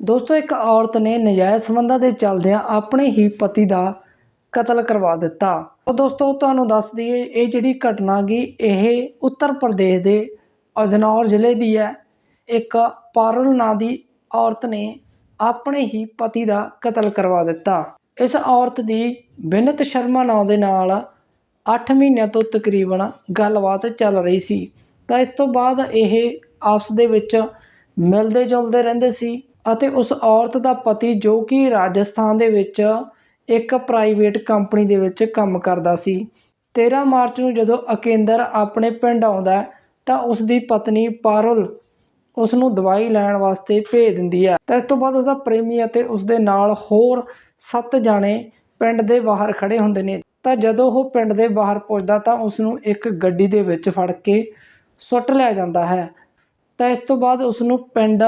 ਦੋਸਤੋ, ਇੱਕ ਔਰਤ ਨੇ ਨਜਾਇਜ਼ ਸੰਬੰਧਾਂ ਦੇ ਚੱਲਦਿਆਂ ਆਪਣੇ ਹੀ ਪਤੀ ਦਾ ਕਤਲ ਕਰਵਾ ਦਿੱਤਾ। ਉਹ ਦੋਸਤੋ, ਤੁਹਾਨੂੰ ਦੱਸ ਦਈਏ, ਇਹ ਜਿਹੜੀ ਘਟਨਾ ਗਈ ਇਹ ਉੱਤਰ ਪ੍ਰਦੇਸ਼ ਦੇ ਅਜਨੌਰ ਜ਼ਿਲ੍ਹੇ ਦੀ ਹੈ। ਇੱਕ ਪਾਰਲ ਨਾਂ ਦੀ ਔਰਤ ਨੇ ਆਪਣੇ ਹੀ ਪਤੀ ਦਾ ਕਤਲ ਕਰਵਾ ਦਿੱਤਾ। ਇਸ ਔਰਤ ਦੀ ਬਿਨਤ ਸ਼ਰਮਾ ਨਾਂ ਦੇ ਨਾਲ 8 ਮਹੀਨਿਆਂ ਤੋਂ ਤਕਰੀਬਨ ਗੱਲਬਾਤ ਚੱਲ ਰਹੀ ਸੀ। ਤਾਂ ਇਸ ਤੋਂ ਬਾਅਦ ਇਹ ਆਪਸ ਦੇ ਵਿੱਚ ਮਿਲਦੇ ਜੁਲਦੇ ਰਹਿੰਦੇ ਸੀ। ਅਤੇ ਉਸ ਔਰਤ ਦਾ ਪਤੀ ਜੋ ਕਿ ਰਾਜਸਥਾਨ ਦੇ ਵਿੱਚ ਇੱਕ ਪ੍ਰਾਈਵੇਟ ਕੰਪਨੀ ਦੇ ਵਿੱਚ ਕੰਮ ਕਰਦਾ ਸੀ। 13 ਮਾਰਚ ਨੂੰ ਜਦੋਂ ਅਕੇਂਦਰ ਆਪਣੇ ਪਿੰਡ ਆਉਂਦਾ ਤਾਂ ਉਸ ਦੀ ਪਤਨੀ ਪਾਰੁਲ ਉਸ ਨੂੰ ਦਵਾਈ ਲੈਣ ਵਾਸਤੇ ਭੇਜ ਦਿੰਦੀ ਹੈ। ਤਾਂ ਇਸ ਤੋਂ ਬਾਅਦ ਉਸਦਾ ਪ੍ਰੇਮੀ ਅਤੇ ਉਸ ਦੇ ਨਾਲ ਹੋਰ 7 ਜਾਣੇ ਪਿੰਡ ਦੇ ਬਾਹਰ ਖੜੇ ਹੁੰਦੇ ਨੇ। ਤਾਂ ਜਦੋਂ ਉਹ ਪਿੰਡ ਦੇ ਬਾਹਰ ਪਹੁੰਚਦਾ ਤਾਂ ਉਸ ਨੂੰ ਇੱਕ ਗੱਡੀ ਦੇ ਵਿੱਚ ਫੜ ਕੇ ਸੁੱਟ ਲਿਆ ਜਾਂਦਾ ਹੈ। ਤਾਂ ਇਸ ਤੋਂ ਬਾਅਦ ਉਸ ਨੂੰ ਪਿੰਡ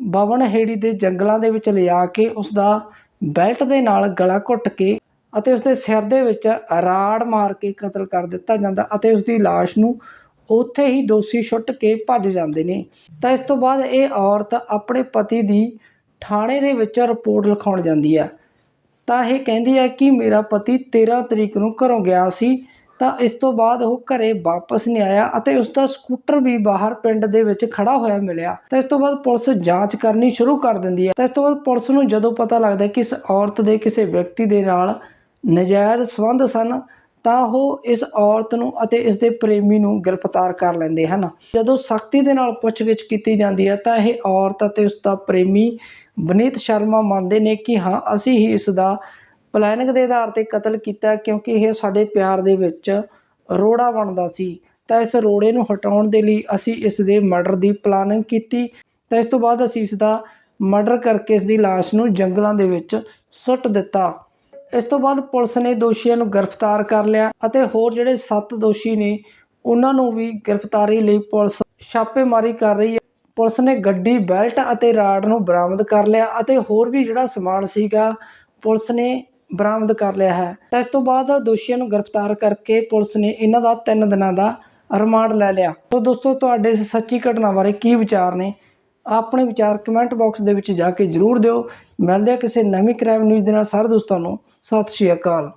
ਬਵਨਹੇੜੀ ਦੇ ਜੰਗਲਾਂ ਦੇ ਵਿੱਚ ਲਿਆ ਕੇ ਉਸ ਦਾ ਬੈਲਟ ਦੇ ਨਾਲ ਗਲਾ ਘੁੱਟ ਕੇ ਅਤੇ ਉਸ ਦੇ ਸਿਰ ਦੇ ਵਿੱਚ ਰਾੜ ਮਾਰ ਕੇ ਕਤਲ ਕਰ ਦਿੱਤਾ ਜਾਂਦਾ ਅਤੇ ਉਸ ਦੀ ਲਾਸ਼ ਨੂੰ ਉੱਥੇ ਹੀ ਦੋਸ਼ੀ ਛੁੱਟ ਕੇ ਭੱਜ ਜਾਂਦੇ ਨੇ। ਤਾਂ ਇਸ ਤੋਂ ਬਾਅਦ ਇਹ ਔਰਤ ਆਪਣੇ ਪਤੀ ਦੀ ਥਾਣੇ ਦੇ ਵਿੱਚ ਰਿਪੋਰਟ ਲਿਖਾਉਣ ਜਾਂਦੀ ਹੈ। ਤਾਂ ਇਹ ਕਹਿੰਦੀ ਹੈ ਕਿ ਮੇਰਾ ਪਤੀ 13 ਤਰੀਕ ਨੂੰ ਘਰੋਂ ਗਿਆ ਸੀ ਤਾਂ ਇਸ ਤੋਂ ਬਾਅਦ ਉਹ ਘਰੇ ਵਾਪਸ ਨਹੀਂ ਆਇਆ ਅਤੇ ਉਸ ਦਾ ਸਕੂਟਰ ਵੀ ਬਾਹਰ ਪਿੰਡ ਦੇ ਵਿੱਚ ਖੜਾ ਹੋਇਆ ਮਿਲਿਆ। ਤਾਂ ਇਸ ਤੋਂ ਬਾਅਦ ਪੁਲਿਸ ਜਾਂਚ ਕਰਨੀ ਸ਼ੁਰੂ ਕਰ ਦਿੰਦੀ ਹੈ। ਤਾਂ ਇਸ ਤੋਂ ਬਾਅਦ ਪੁਲਿਸ ਨੂੰ ਜਦੋਂ ਪਤਾ ਲੱਗਦਾ ਕਿ ਇਸ ਔਰਤ ਦੇ ਕਿਸੇ ਵਿਅਕਤੀ ਦੇ ਨਾਲ ਨਜਾਇਜ਼ ਸੰਬੰਧ ਸਨ, ਤਾਂ ਉਹ ਇਸ ਔਰਤ ਨੂੰ ਅਤੇ ਇਸ ਦੇ ਪ੍ਰੇਮੀ ਨੂੰ ਗ੍ਰਿਫਤਾਰ ਕਰ ਲੈਂਦੇ ਹਨ। ਜਦੋਂ ਸਖਤੀ ਦੇ ਨਾਲ ਪੁੱਛਗਿੱਛ ਕੀਤੀ ਜਾਂਦੀ ਹੈ, ਤਾਂ ਇਹ ਔਰਤ ਅਤੇ ਉਸ ਦਾ ਪ੍ਰੇਮੀ ਬਨੀਤ ਸ਼ਰਮਾ ਮੰਨਦੇ ਨੇ ਕਿ ਹਾਂ, ਅਸੀਂ ਹੀ ਇਸ ਦਾ ਪਲੈਨਿੰਗ ਦੇ ਆਧਾਰ ਤੇ ਕਤਲ ਕੀਤਾ ਕਿਉਂਕਿ ਇਹ ਸਾਡੇ ਪਿਆਰ ਦੇ ਵਿੱਚ ਰੋੜਾ ਬਣਦਾ ਸੀ। ਤਾਂ ਇਸ ਰੋੜੇ ਨੂੰ ਹਟਾਉਣ ਦੇ ਲਈ ਅਸੀਂ ਇਸ ਦੇ ਮਰਡਰ ਦੀ ਪਲਾਨਿੰਗ ਕੀਤੀ। ਤਾਂ ਇਸ ਤੋਂ ਬਾਅਦ ਅਸੀਂ ਇਸ ਦਾ ਮਰਡਰ ਕਰਕੇ ਇਸ ਦੀ ਲਾਸ਼ ਨੂੰ ਜੰਗਲਾਂ ਦੇ ਵਿੱਚ ਸੁੱਟ ਦਿੱਤਾ। ਇਸ ਤੋਂ ਬਾਅਦ ਪੁਲਿਸ ਨੇ ਦੋਸ਼ੀਆਂ ਨੂੰ ਗ੍ਰਿਫਤਾਰ ਕਰ ਲਿਆ ਅਤੇ ਹੋਰ ਜਿਹੜੇ 7 ਦੋਸ਼ੀ ਨੇ, ਉਹਨਾਂ ਨੂੰ ਵੀ ਗ੍ਰਿਫਤਾਰੀ ਲਈ ਪੁਲਿਸ ਛਾਪੇਮਾਰੀ ਕਰ ਰਹੀ ਹੈ। ਪੁਲਿਸ ਨੇ ਗੱਡੀ, ਬੈਲਟ ਅਤੇ ਰਾਡ ਨੂੰ ਬਰਾਮਦ ਕਰ ਲਿਆ ਅਤੇ ਹੋਰ ਵੀ ਜਿਹੜਾ ਸਮਾਨ ਸੀਗਾ, ਪੁਲਿਸ ਨੇ ਬਰਾਮਦ ਕਰ ਲਿਆ ਹੈ। ਇਸ ਤੋਂ ਬਾਅਦ ਦੋਸ਼ੀਆਂ ਨੂੰ ਗ੍ਰਿਫਤਾਰ ਕਰਕੇ ਪੁਲਿਸ ਨੇ ਇਹਨਾਂ ਦਾ 3 ਦਿਨਾਂ ਦਾ ਰਿਮਾਂਡ ਲੈ ਲਿਆ। ਸੋ ਦੋਸਤੋ, ਤੁਹਾਡੇ ਇਸ ਸੱਚੀ ਘਟਨਾ ਬਾਰੇ ਕੀ ਵਿਚਾਰ ਨੇ? ਆਪਣੇ ਵਿਚਾਰ ਕਮੈਂਟ ਬਾਕਸ ਦੇ ਵਿੱਚ ਜਾ ਕੇ ਜਰੂਰ ਦਿਓ। ਮਿਲਦੇ ਆ ਕਿਸੇ ਨਵੀਂ ਕ੍ਰਾਈਮ ਨਿਊਜ਼ ਦੇ ਨਾਲ। ਸਾਰੇ ਦੋਸਤਾਂ ਨੂੰ ਸਤਿ ਸ਼੍ਰੀ ਅਕਾਲ।